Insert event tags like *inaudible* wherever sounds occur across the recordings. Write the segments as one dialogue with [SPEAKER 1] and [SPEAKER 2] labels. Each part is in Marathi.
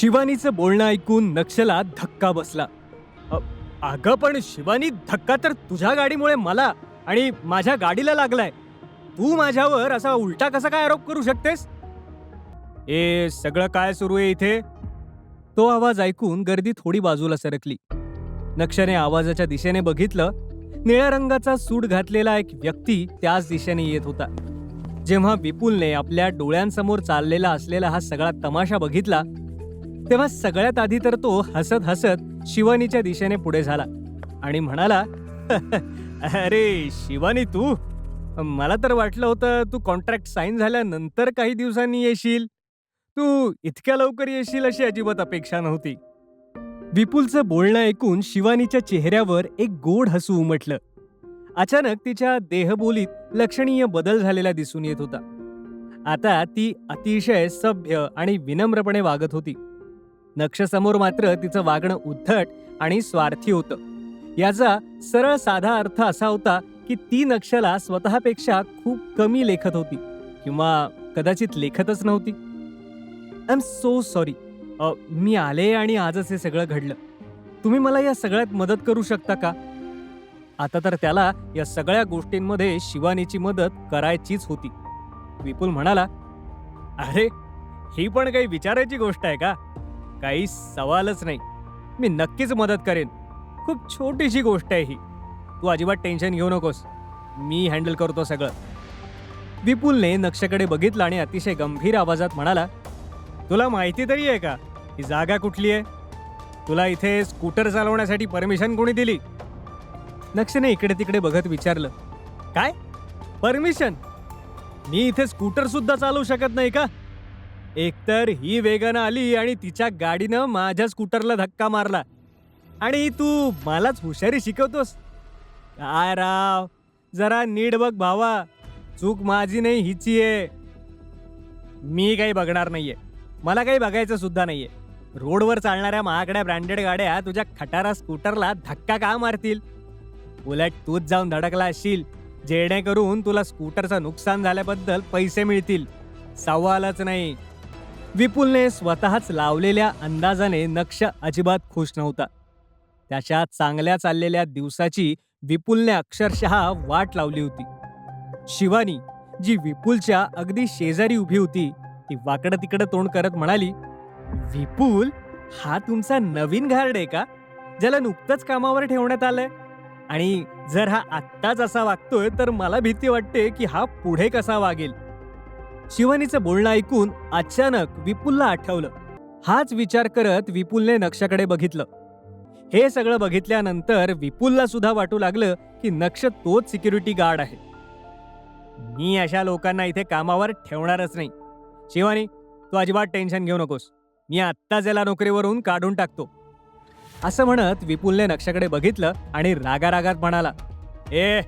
[SPEAKER 1] शिवानीचं बोलणं ऐकून नक्षला धक्का बसला. अ, अगं पण शिवानी धक्का तर तुझ्या गाडीमुळे मला आणि माझ्या गाडीला लागलाय. तू माझ्यावर असा उलटा कसा काय आरोप करू शकतेस? ए सगळं काय सुरू आहे इथे? तो आवाज ऐकून गर्दी थोडी बाजूला सरकली. नक्षने आवाजाच्या दिशेने बघितलं निळ्या रंगाचा सूट घातलेला एक व्यक्ती त्याच दिशेने येत होता. जेव्हा विपुलने आपल्या डोळ्यांसमोर चाललेला असलेला हा सगळा तमाशा बघितला तेव्हा सगळ्यात आधी तर तो हसत हसत शिवानीच्या दिशेने पुढे झाला आणि म्हणाला अरे शिवानी तू मला तर वाटलं होतं तू कॉन्ट्रॅक्ट साईन झाल्यानंतर काही दिवसांनी येशील. तू इतक्या लवकर येशील अशी अजिबात अपेक्षा नव्हती. विपुलचं बोलणं ऐकून शिवानीच्या चेहऱ्यावर एक गोड हसू उमटलं. अचानक तिच्या देहबोलीत लक्षणीय बदल झालेला दिसून येत होता. आता ती अतिशय सभ्य आणि विनम्रपणे वागत होती. नक्षसमोर मात्र तिचं वागणं उद्धट आणि स्वार्थी होतं. याचा सरळ साधा अर्थ असा होता की ती नक्षला स्वतःपेक्षा खूप कमी लेखत होती किंवा कदाचित लेखतच नव्हती. आय एम सो सॉरी मी आले आणि आजच हे सगळं घडलं. तुम्ही मला या सगळ्यात मदत करू शकता का? आता तर त्याला या सगळ्या गोष्टींमध्ये शिवानीची मदत करायचीच होती. विपुल म्हणाला अरे ही पण काही विचारायची गोष्ट आहे का? काही सवालच नाही. मी नक्कीच मदत करेन. खूप छोटीशी गोष्ट आहे ही. तू अजिबात टेन्शन घेऊ नकोस. मी हँडल करतो सगळं. विपुलने नक्षकडे बघितलं आणि अतिशय गंभीर आवाजात म्हणाला तुला माहिती तरी आहे का? ही जागा कुठली आहे? तुला इथे स्कूटर चालवण्यासाठी परमिशन कोणी दिली? नक्षने इकडे तिकडे बघत विचारलं काय? परमिशन? मी इथे स्कूटर सुद्धा चालवू शकत नाही का? एकतर ही वेगानं आली आणि तिच्या गाडीनं माझ्या स्कूटरला धक्का मारला. आणि तू मलाच हुशारी शिकवतोस. काय राव जरा नीट बघ भावा. चूक माझी नाही हिची आहे. मी काही बघणार नाहीये. मला काही बघायचं सुद्धा नाहीये. रोडवर चालणाऱ्या महागड्या ब्रँडेड गाड्या तुझ्या खटारा स्कूटरला धक्का का मारतील? उलट तूच जाऊन धडकला असशील. जेणेकरून तुला स्कूटरचं नुकसान झाल्याबद्दल पैसे मिळतील. सवालच नाही. विपुलने स्वतःच लावलेल्या अंदाजाने नक्ष अजिबात खुश नव्हता. त्याच्या चांगल्या चाललेल्या दिवसाची विपुलने अक्षरशः वाट लावली होती. शिवानी जी विपुलच्या अगदी शेजारी उभी होती ती वाकडं तिकडं तोंड करत म्हणाली विपुल हा तुमचा नवीन घार्ड आहे का? ज्याला नुकतंच कामावर ठेवण्यात आलंय? आणि जर हा आत्ताच असा वागतोय तर मला भीती वाटते की हा पुढे कसा वागेल. शिवानीचं बोलणं ऐकून अचानक विपुलला आठवलं. हाच विचार करत विपुलने नक्षाकडे बघितलं. हे सगळं बघितल्यानंतर विपुलला सुद्धा वाटू लागलं की नक्ष तोच सिक्युरिटी गार्ड आहे. मी अशा लोकांना इथे कामावर ठेवणारच नाही. शिवानी तू अजिबात टेन्शन घेऊ नकोस. मी आत्ताच याला नोकरीवरून काढून टाकतो. असं म्हणत विपुलने नक्षाकडे बघितलं आणि रागारागात म्हणाला ए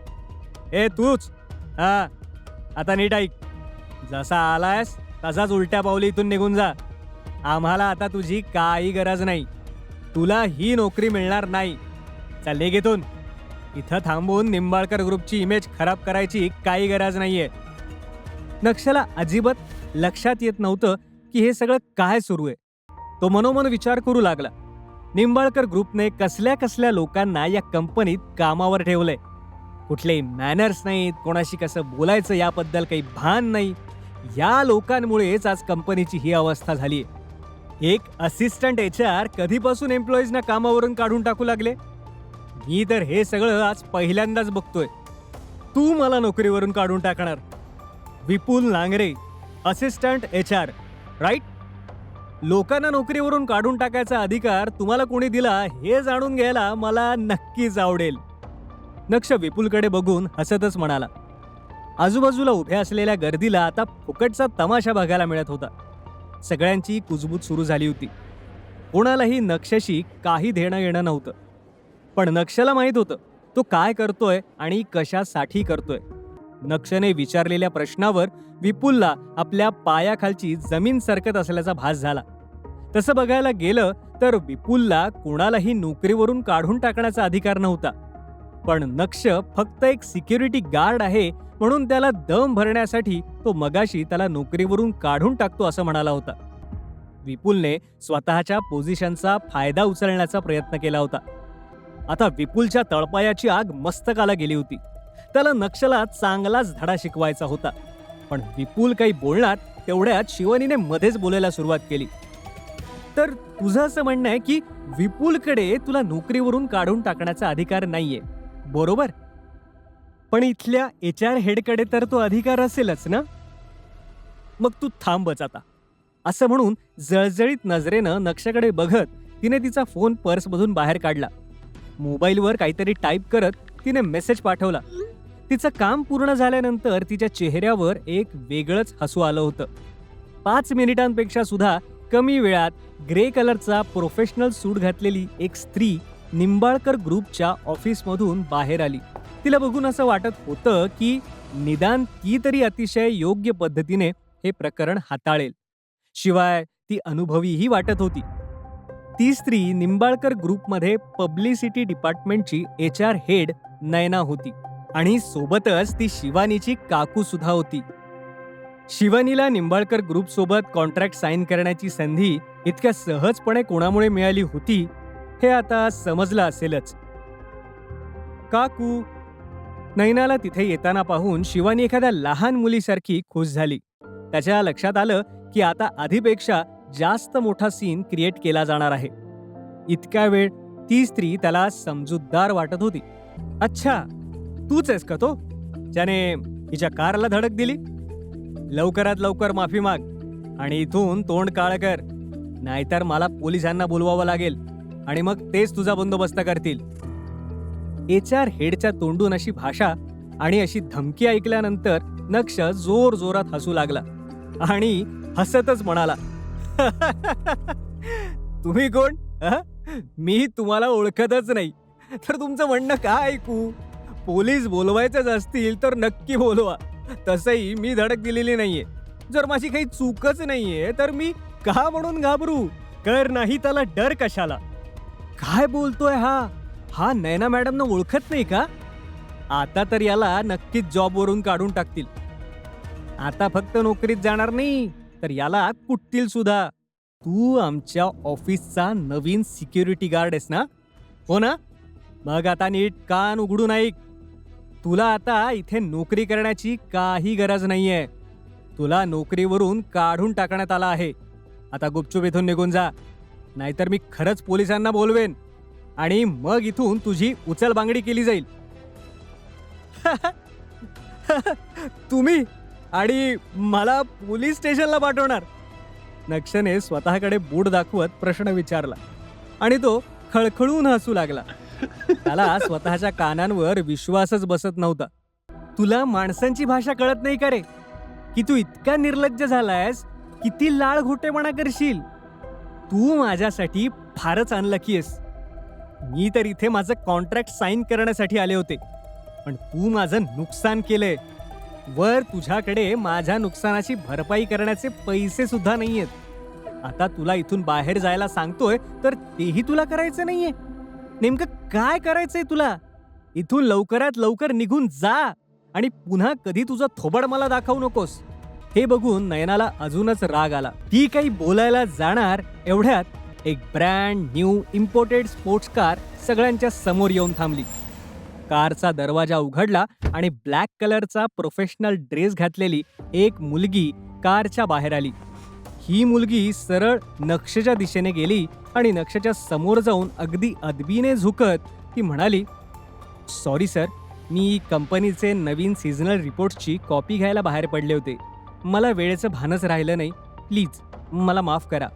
[SPEAKER 1] ए तूच. हा आता नीट ऐक. जसा आलायस तसाच उलट्या पावली इथून निघून जा. आम्हाला आता तुझी काही गरज नाही. तुला ही नोकरी मिळणार नाही. चालले घेतून इथं थांबून निंबाळकर ग्रुपची इमेज खराब करायची काही गरज नाहीये. नक्षला अजिबात लक्षात येत नव्हतं की हे सगळं काय सुरू आहे. तो मनोमन विचार करू लागला. निंबाळकर ग्रुपने कसल्या कसल्या लोकांना या कंपनीत कामावर ठेवलंय? कुठलेही मॅनर्स नाहीत कोणाशी कसं बोलायचं याबद्दल काही भान नाही. या लोकांमुळेच आज कंपनीची ही अवस्था झाली. एक असिस्टंट एच आर कधीपासून एम्प्लॉईजना कामावरून काढून टाकू लागले? मी तर हे सगळं आज पहिल्यांदाच बघतोय. तू मला नोकरीवरून काढून टाकणार. Vipul Nangare assistant H R right लोकांना नोकरीवरून काढून टाकायचा अधिकार तुम्हाला कोणी दिला हे जाणून घ्यायला मला नक्कीच आवडेल. नक्ष विपुलकडे बघून हसतच म्हणाला. आजूबाजूला उभ्या असलेल्या गर्दीला आता फुकटचा तमाशा बघायला मिळत होता. सगळ्यांची कुजबूज सुरू झाली होती. कोणालाही नक्षशी काही देणं येणं नव्हतं. पण नक्षला माहीत होतं तो काय करतोय आणि कशासाठी करतोय. नक्षने विचारलेल्या प्रश्नावर विपुलला आपल्या पायाखालची जमीन सरकत असल्याचा भास झाला. तसं बघायला गेलं तर विपुलला कोणालाही नोकरीवरून काढून टाकण्याचा अधिकार नव्हता. पण नक्ष फक्त एक सिक्युरिटी गार्ड आहे म्हणून त्याला दम भरण्यासाठी तो मगाशी त्याला नोकरीवरून काढून टाकतो असं म्हणाला होता. विपुलने स्वतःच्या पोझिशनचा फायदा उचलण्याचा प्रयत्न केला होता. आता विपुलच्या तळपायाची आग मस्तकाला गेली होती. त्याला नक्षला चांगलाच धडा शिकवायचा होता. पण विपुल काही बोलणार तेवढ्यात शिवनीने मध्येच बोलायला सुरुवात केली. तर तुझं असं म्हणणं आहे की विपुलकडे तुला नोकरीवरून काढून टाकण्याचा अधिकार नाहीये. बरोबर? पण इथल्या एच आर हेडकडे तर तो अधिकार असेलच ना? मग तू थांबच आता. असं म्हणून जळजळीत नजरेनं नक्षाकडे बघत तिने तिचा फोन पर्समधून बाहेर काढला. मोबाईलवर काहीतरी टाईप करत तिने मेसेज पाठवला. तिचं काम पूर्ण झाल्यानंतर तिच्या चेहऱ्यावर एक वेगळंच हसू आलं होतं. पाच मिनिटांपेक्षा सुद्धा कमी वेळात ग्रे कलरचा प्रोफेशनल सूट घातलेली एक स्त्री निंबाळकर ग्रुपच्या ऑफिसमधून बाहेर आली. तिला बघून असं वाटत होतं की निदान ती तरी अतिशय योग्य पद्धतीने हे प्रकरण हाताळेल. शिवाय ती अनुभवीही वाटत होती. ती स्त्री निंबाळकर ग्रुपमध्ये पब्लिसिटी डिपार्टमेंटची एच आर हेड नयना होती आणि सोबतच ती शिवानीची काकू सुद्धा होती. शिवानीला निंबाळकर ग्रुप सोबत कॉन्ट्रॅक्ट साईन करण्याची संधी इतक्या सहजपणे कोणामुळे मिळाली होती हे आता समजलं असेलच. काकू नैनाला तिथे येताना पाहून शिवानी एखाद्या लहान मुलीसारखी खुश झाली. त्याच्या लक्षात आलं की आता आधीपेक्षा जास्त मोठा सीन क्रिएट केला जाणार आहे. इतक्या वेळ ती स्त्री त्याला समजूतदार वाटत होती. अच्छा तूच आहेस का तो? ज्याने तिच्या कारला धडक दिली. लवकरात लवकर माफी माग आणि इथून तोंड काळ कर. नाहीतर मला पोलिसांना बोलवावं लागेल आणि मग तेच तुझा बंदोबस्त करतील. एच आर हेडच्या तोंडून अशी भाषा आणि अशी धमकी ऐकल्यानंतर नक्ष जोर जोरात हसू लागला आणि हसतच म्हणाला *laughs* तुम्ही कोण? मी तुम्हाला ओळखतच नाही. तर तुमचं म्हणणं काय ऐकू? पोलीस बोलवायचंच असतील तर नक्की बोलवा. तसंही मी धडक दिलेली नाहीये. जर माझी काही चूकच नाहीये तर मी का म्हणून घाबरू? कर नाही त्याला डर कशाला. काय बोलतोय हा? हा नैना मॅडमनं ओळखत नाही का? आता तर याला नक्कीच जॉबवरून काढून टाकतील. आता फक्त नोकरीत जाणार नाही तर याला कुटतील सुद्धा. तू आमच्या ऑफिसचा नवीन सिक्युरिटी गार्ड आहेस ना? हो ना? मग आता नीट कान उघडून ऐक. तुला आता इथे नोकरी करण्याची काही गरज नाहीये. तुला नोकरीवरून काढून टाकण्यात आला आहे. आता गुपचूप इथून निघून जा. नाहीतर मी खरंच पोलिसांना बोलवेन. आणि मग इथून तुझी उचलबांगडी केली जाईल. *laughs* तुम्ही आणि मला पोलीस स्टेशनला पाठवणार. नक्षने स्वतःकडे बोट दाखवत प्रश्न विचारला आणि तो खळखळून हसू लागला. त्याला स्वतःच्या कानांवर विश्वासच बसत नव्हता. तुला माणसांची भाषा कळत नाही का रे? की तू इतका निर्लज्ज झालायस किती लाळ घोटेपणा करशील? तू माझ्यासाठी फारच अनलकी आहेस. मी तर इथे माझं कॉन्ट्रॅक्ट साईन करण्यासाठी आले होते. पण तू माझं नुकसान केलंय. वर तुझ्याकडे माझ्या नुकसानाची भरपाई करण्याचे पैसे सुद्धा नाहीयेत. आता तुला इथून बाहेर जायला सांगतोय तर तेही तुला करायचं नाहीये. नेमकं काय करायचंय तुला? इथून लवकरात लवकर निघून जा आणि पुन्हा कधी तुझं थोबड मला दाखवू नकोस. हे बघून नयनाला अजूनच राग आला. ती काही बोलायला जाणार एवढ्यात एक brand new imported sports car सगळ्यांच्या समोर येऊन थांबली. कारचा दरवाजा उघडला आणि ब्लॅक कलरचा प्रोफेशनल ड्रेस घातलेली एक मुलगी कारच्या बाहेर आली. ही मुलगी सरळ नक्षच्या दिशेने गेली आणि नक्षच्या समोर जाऊन अगदी अदबीने झुकत ती म्हणाली सॉरी सर मी कंपनीचे नवीन सीझनल रिपोर्ट्सची कॉपी घ्यायला बाहेर पडले होते. मला वेळेचं भानच राहिलं नाही. प्लीज मला माफ करा.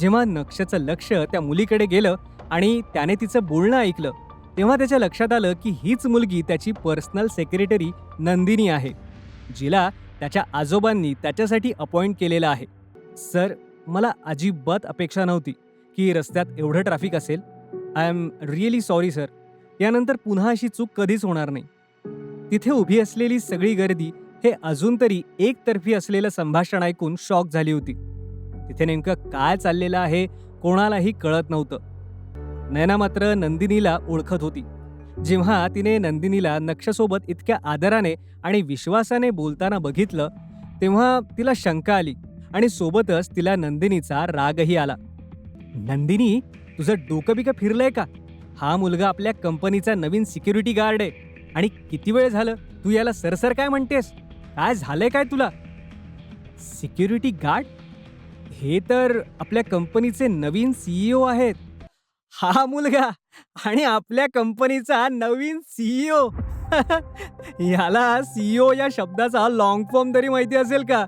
[SPEAKER 1] जेव्हा नक्षचं लक्ष त्या मुलीकडे गेलं आणि त्याने तिचं बोलणं ऐकलं तेव्हा त्याच्या लक्षात आलं की हीच मुलगी त्याची पर्सनल सेक्रेटरी नंदिनी आहे जिला त्याच्या आजोबांनी त्याच्यासाठी अपॉइंट केलेलं आहे. सर मला अजिबात अपेक्षा नव्हती की रस्त्यात एवढं ट्रॅफिक असेल. I am really sorry sir. यानंतर पुन्हा अशी चूक कधीच होणार नाही. तिथे उभी असलेली सगळी गर्दी हे अजून तरी एकतर्फी असलेलं संभाषण ऐकून शॉक झाली होती. तिथे नेमकं काय चाललेलं आहे कोणालाही कळत नव्हतं. नयना मात्र नंदिनीला ओळखत होती. जेव्हा तिने नंदिनीला नक्षसोबत इतक्या आदराने आणि विश्वासाने बोलताना बघितलं तेव्हा तिला शंका आली आणि सोबतच तिला नंदिनीचा रागही आला. नंदिनी तुझं डोकं बिकं फिरलंय का? हा मुलगा आपल्या कंपनीचा नवीन सिक्युरिटी गार्ड आहे. आणि किती वेळ झालं? तू याला सरसर काय म्हणतेस? काय झालंय काय तुला? Security guard? हे तर आपल्या कंपनीचे नवीन सीईओ आहेत. हा मुलगा आणि आपल्या कंपनीचा नवीन सीईओ *laughs* याला सीईओ या शब्दाचा लॉंग फॉर्म तरी माहिती असेल का?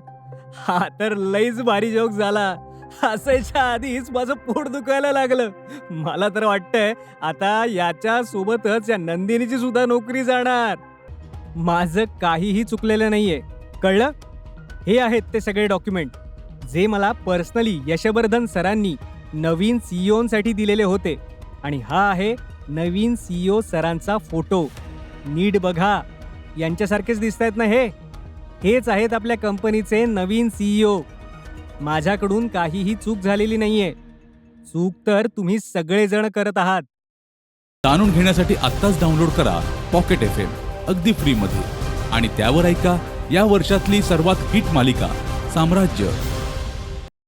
[SPEAKER 1] हा तर लईच भारी जोक झाला. हसायच्या आधीच माझं पोट दुखायला लागलं. मला तर वाटतंय आता याच्या सोबतच या नंदिनीची सुद्धा नोकरी जाणार. माझं काहीही चुकलेलं नाहीये. कळलं? हे आहेत ते सगळे डॉक्युमेंट जे मला पर्सनली यशवर्धन सरांनी नवीन सीईओसाठी दिलेले होते. आणि हा आहे नवीन सीईओ सरांचा फोटो. नीट बघा. यांच्यासारखेच दिसत आहेत ना हे? हेच आहेत आपल्या कंपनीचे नवीन सीईओ माझ्याकडून काहीही चूक झालेली नाहीये. चूक तर तुम्ही सगळेजण करत आहात.
[SPEAKER 2] जाणून घेण्यासाठी आत्ताच डाउनलोड करा पॉकेट एफ एम अगदी फ्रीमध्ये. आणि त्यावर ऐका या वर्षातली सर्वात हिट मालिका साम्राज्य.